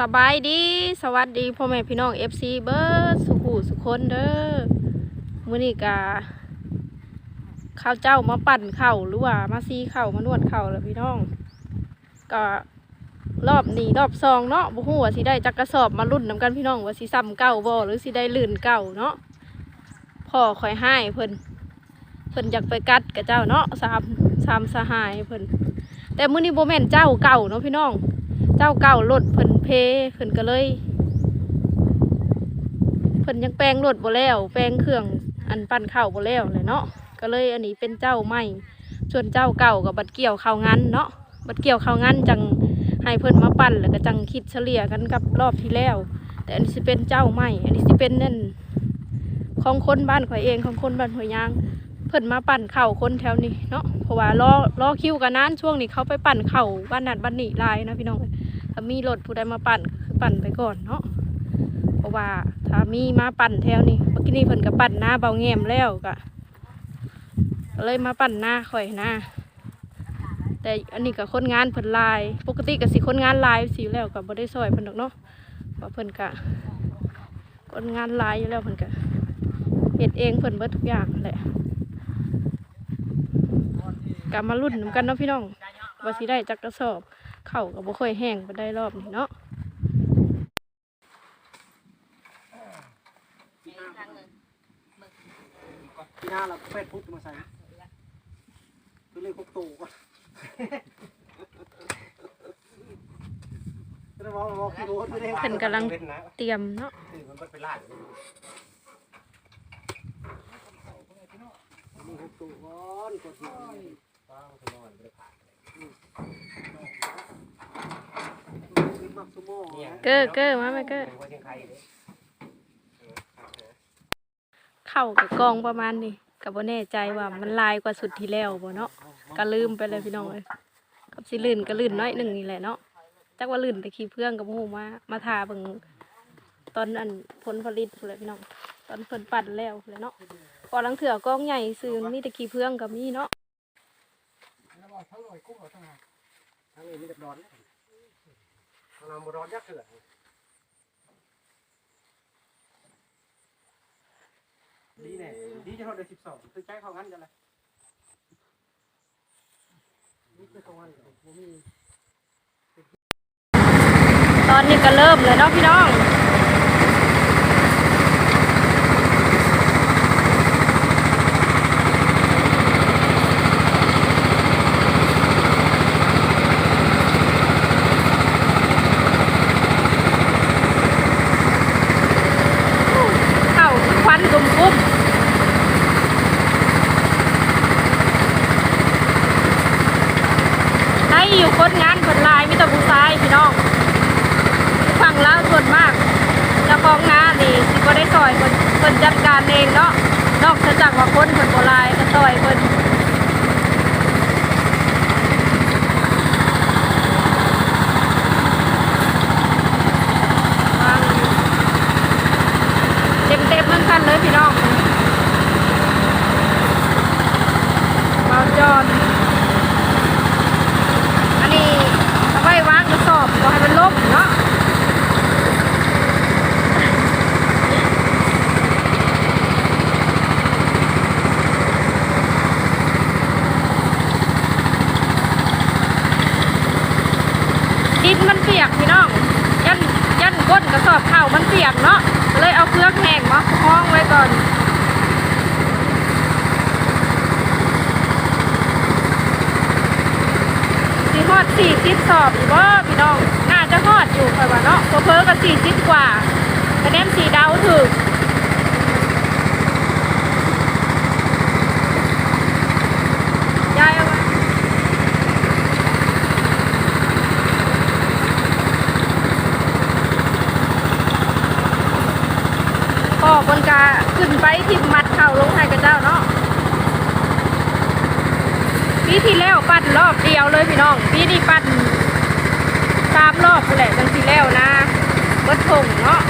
สบายดี สวัสดีพ่อแม่พี่น้อง FC เบิร์ดสุขุสุคนเด้อมื้อนี้กาข้าวเจ้ามาปั่นเข่าหรือว่ามาซีเข่ามานวดเข่าแล้วพี่น้อง ก็รอบนี้รอบซองเนาะบ่ฮู้ว่าสิได้จักกระสอบมารุ่นนํกันพี่น้องว่าสิซ้ำเก่าบ่หรือสิได้ลื่นเก่าเนาะพ่อคอยให้เพิ่นเพิ่นอยากไปกัดกับเจ้าเนาะสามสามสหายเพิ่นแต่มื้อนี้โบแม่นเจ้าเก่าเนาะพี่น้อง เจ้าเก่ารถเพิ่นเพเพิ่นก็เลย เพิ่นยังแปลงรถบ่แล้ว แปลงเครื่องอันปั้นข้าวบ่แล้วเลยเนาะก็เลยอันนี้เป็นเจ้าใหม่ส่วนเจ้าเก่ากับบัดเกี่ยวข้าวงันเนาะบัดเกี่ยวข้าวงันจังให้เพิ่นมาปั้นแล้วก็จังคิดเฉลี่ยกันกับรอบที่แล้ว แต่อันนี้สิเป็นเจ้าใหม่ อันนี้สิเป็นนั่นของคนบ้านข่อยเองของคนบ้านหัวยยางเพิ่นมาปั่นเข่าวคนแถวนี้เนาะเพราะว่ารอรอคิวกันนานช่วงนี้เขาไปปั่นเข่าวบ้านนัดบ้านนี้หลายนะพี่น้อง ถ้ามีรถผู้ใดมาปั่นก็คือปั่นไปก่อนเนาะเพราะว่าถ้ามีมาปั่นแถวนี้เมื่อกี้นี้เพิ่นก็ปั่นหน้าเบาแง้มแล้วก็เลยมาปั่นหน้าข่อยหน้าแต่อันนี้ก็คนงานเพิ่นลาย ปกติก็สิคนงานลายสิแล้วก็บ่ได้ซอยเพิ่นดอกเนาะเพราะเพิ่นก็คนงานลายอยู่แล้วเพิ่นก็เฮ็ดเองเพิ่นเบิดทุกอย่างแหละกลับมารุ่นนกันเนาะพี่น้องว่าสิได้จักกระสอบ เข่าก็บ่ค่อยแห้งไปได้รอบนี้เนาะปีหน้าเราเป็ดพุทธมาใส่ตัวเลขหกตัวก่อนจะบอกบอกกี่ตัวตัวเลขเพิ่นกำลังเตรียมเนาะมัน เป็นลาดมีหกตัวก่อนกดมาขึ้นมักสมองนะเกอเกอมาไหมเกอเป็นว่าเชียงไคยเลยเข่ากับกองประมาณนี้ก็บ่แน่ใจว่ามันลายกว่าสุดที่แล้วบ่เนาะก็ลืมไปเลยพี่น้องเอ้ยกับสิลื่นก็ลื่นน้อยหนึ่งนี่แหละเนาะจักว่าลื่นไปขี้เพื่องกับหมู่มามาทาเบิ่งตอนอันผลผลิตพุ่นแหละพี่น้องตอนเพิ่นปั่นแล้วพุ่นแหละเนาะพอหลังเถื่อกองใหญ่ซื้อมีแต่ขี้เพื่องก็มีเนาะแล้วบอกทั้งหน่อยกุ้งเอาทั้งหางทั้งนี้มีแต่ร้อน ทางเราบ่ร้อนยักษ์เถื่อนดีแน่ดีจะเท่าเดือนสิบสองคือใจเขางั้นจะไรนี่คือเขางั้นผมมี ตอนนี้ก็เริ่มเลยเนาะพี่น้อง เข้าควันกุมกุ้มให้อยู่ คนงานคนลายมิตรผู้ชายพี่น้องฟังแล้วส่วนมากจะฟ้องนานี่สิก็ได้ซอยคนคนจัดการเองเนาะนอกจากว่าคนคนโบราณก็ซอยคนฟังเต็มเต็มๆเหมือนกันเลยพี่น้องเบาจอน อันนี้เอาไว้วางกระสอบก็ให้มันลบเนาะ ดินมันเปียกพี่น้อง ยันยัน กระสอบข่าวมันเปียกเนาะเลยเอาเครื่องแห้งมาคล้องไว้ก่อนสีหอดสี่สิบสอบอยู่บ่พี่น้องน่าจะหอดอยู่ค่อยว่าเนาะเพอเพอกับสี่สิบกว่าคะแนนสีดาวถึกยายเอาไว้พ่อบนกา ไปทิมมัดเข่าลงให้กับเจ้าเนาะปีที่แล้วปั่นรอบเดียวเลยพี่น้องปีนี้ปั่นสามรอบแหละจังที่แล้วนะเบิดทงเนาะ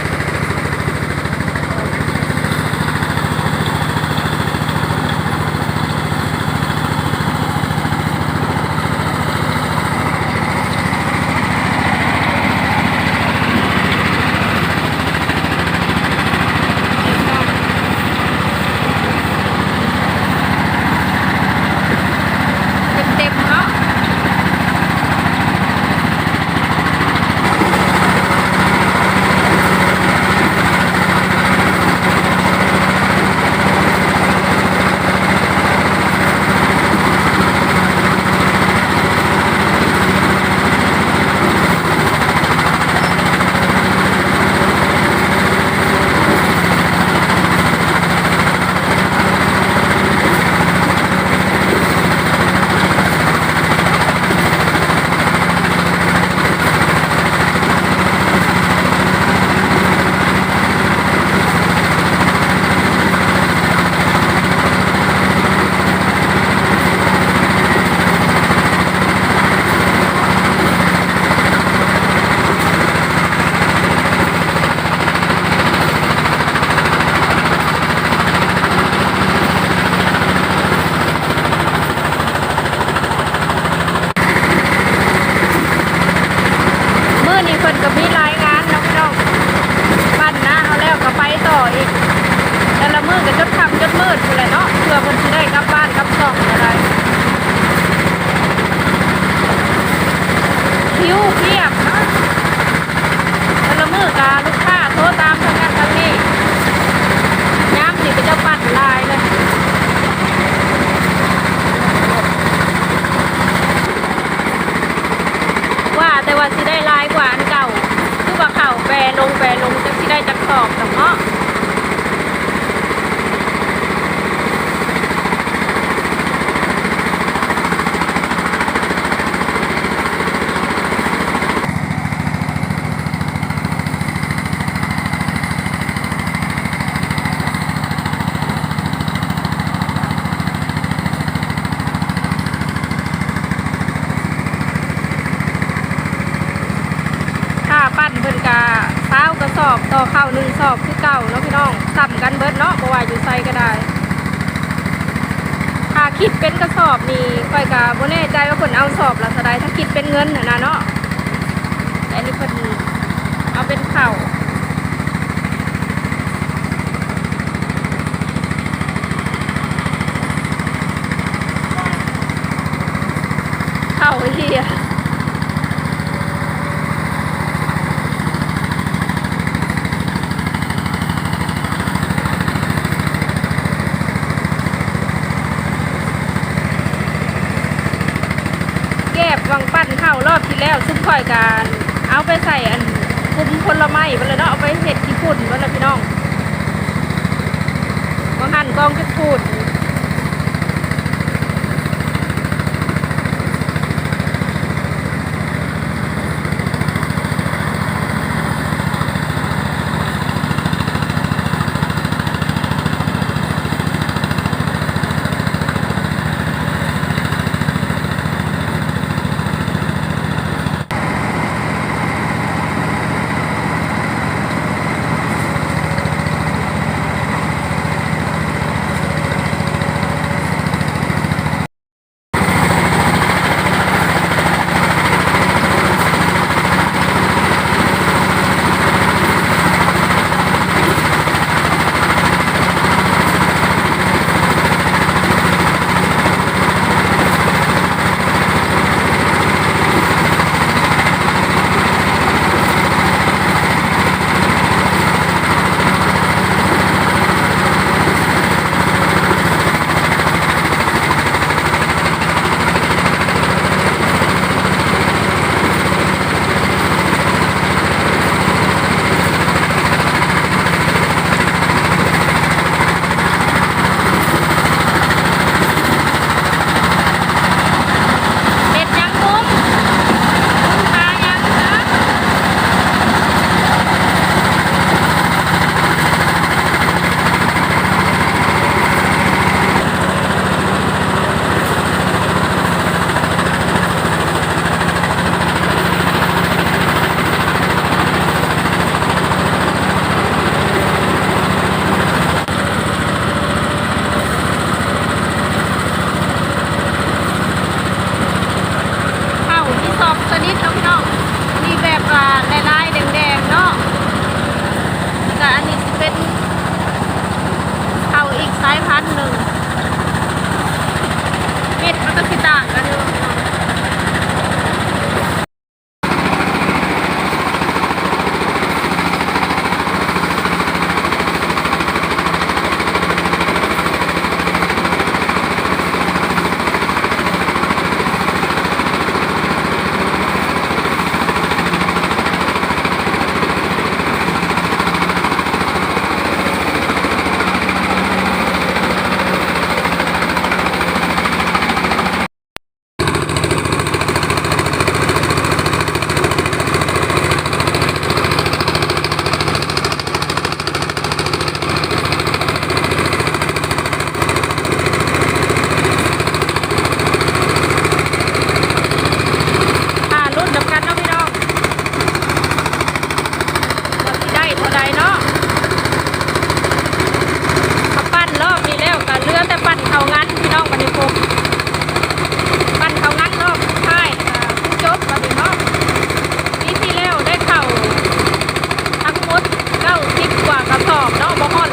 คิวเพียบนะแต่ละมือกาลูก คิดเป็นกระสอบนี่ค่อยกับโบแน่ใจว่าคนเอาสอบละสไดถ้าคิดเป็นเงินนะเนาะแต่นี่คนเอาเป็นเข่าเข่าเฮีย วังปั้นข้าวรอบที่แล้วซุ้มข่อยการเอาไปใส่อันกลุ่มผลไม้ไปเลยเนาะเอาไปเห็ดขี้ฝุ่นไปเลยพี่น้องมาหั่นกองขี้ฝุ่น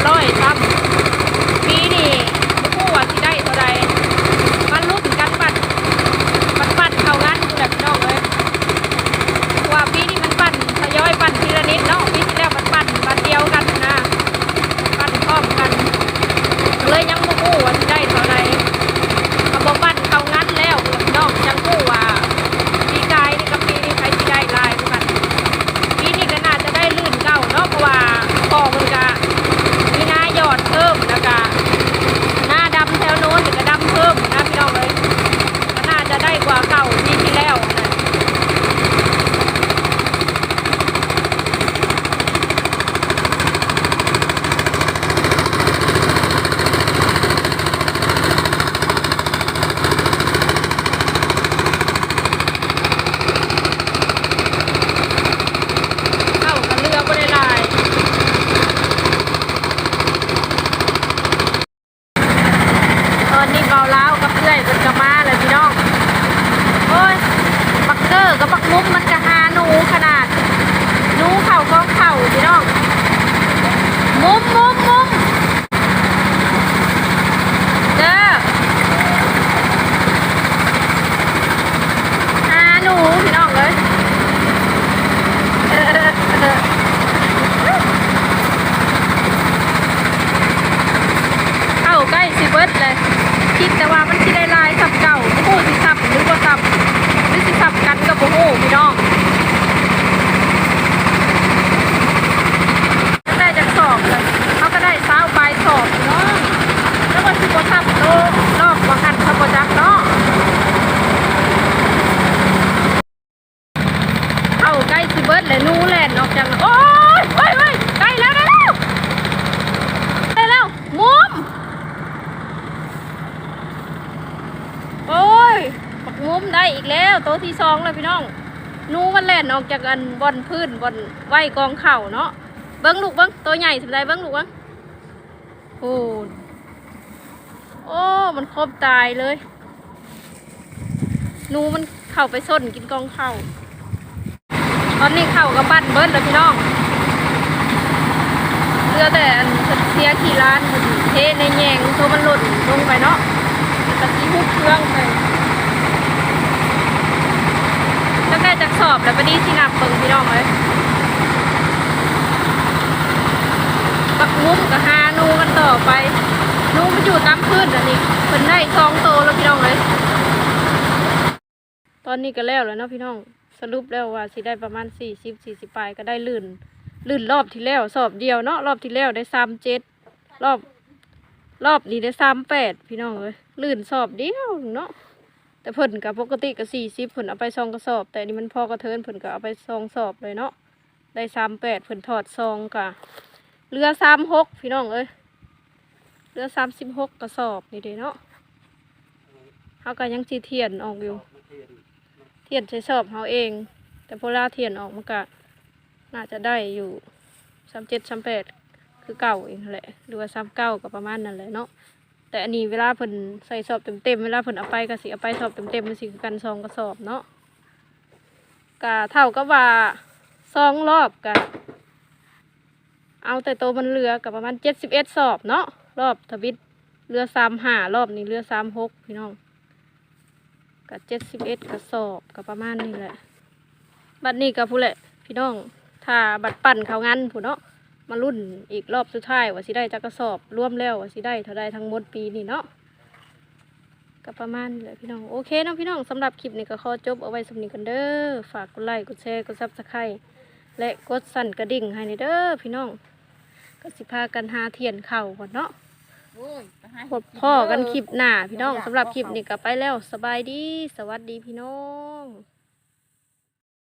ร้อยตา ที่สองเลยพี่น้องนูมันแล่นออกจากอันบอนพื้นบอนไหวกองเข่าเนาะเบิ้งลูกเบิ้งตัวใหญ่สุดเลยเบิ้งลูกเบิ้งโอ้โอ้มันครบตายเลยนูมันเข้าไปส้นกินกองเข่าตอนนี้เข่ากับปั้นเบิดแล้วพี่น้องเรือแต่อันเสียขี่ร้านเทในแยงตัวมันหล่นลงไปเนาะตะกี้ฮุบเครื่องไปแล้วได้จาก สอบแล้วปนี้สินับเบิ่งพี่น้องเลยปักงุ้มกับฮานูกันต่อไปนูมันอยู่ตามพื้นอันนี้เพิ่นได้สองโตแล้วพี่น้องเลยตอนนี้ก็แล้วแล้วเนาะพี่น้องสรุปแล้วว่าสิได้ประมาณสี่สิบสี่สิบปลายก็ได้ลื่น ลื่นรอบที่แล้ว สอบเดียวเนาะรอบที่แล้วได้สามเจ็ดรอบ รอบนี้ได้สามแปดพี่น้องเลยลื่นสอบเดียวเนาะ แต่เพิ่นกับปกติก็สี่สิบเพิ่นเอาไปซองกระสอบ แต่นี่มันพอกระเทินเพิ่นก็เอาไปซองสอบเลยเนาะได้สามแปดเพิ่นถอดซองกะเรือสามหกพี่น้องเอ้ยเรือสามสิบหกกระสอบนี่เด้เนาะเขาก็ยังจีเทียนออกอยู่ เทียนใช้สอบเขาเอง แต่พอลาเทียนออกมันก็น่าจะได้อยู่สามเจ็ดสามแปดคือเก่าเองแหละหรือว่าสามเก้าก็ประมาณนั้นแหละเนาะ แต่อันนี้เวลาเพิ่นใส่สอบเต็มๆเวลาเพิ่นเอาไปก็สิเอาไปสอบเต็มๆมันสิคือกันซองกระสอบเนาะก็เท่ากับว่าซองรอบกะเอาแต่โตมันเรือกับประมาณเจ็ดสิบเอ็ดสอบเนาะรอบทวิตเรือสามห้ารอบนี้เรือสามหกพี่น้องกับเจ็ดสิบเอ็ดกระสอบกับประมาณนี้แหละ บัดนี้กับผู้แหละ พี่น้องถ้าบัดปั่นเขางั้นผู้เนาะ มารุ่นอีกรอบสุดท้ายว่าสิได้จักกระสอบร่วมแล้วว่าสิได้เท่าใดทั้งหมดปีนี้เนาะก็ประมาณนี้แหละพี่น้องโอเคเนาะพี่น้องสำหรับคลิปนี้ก็ขอจบเอาไว้สำนี้กันเด้อฝากกดไลค์กดแชร์กดซับสไครต์และกดสั่นกระดิ่งให้ในเด้อพี่น้องก็สิพากันหาเทียนเข่าก่อนเนาะหาพบพ่อกันคลิปหน้าพี่น้องสำหรับคลิปนี้ก็ไปแล้วสบายดี สวัสดีพี่น้อง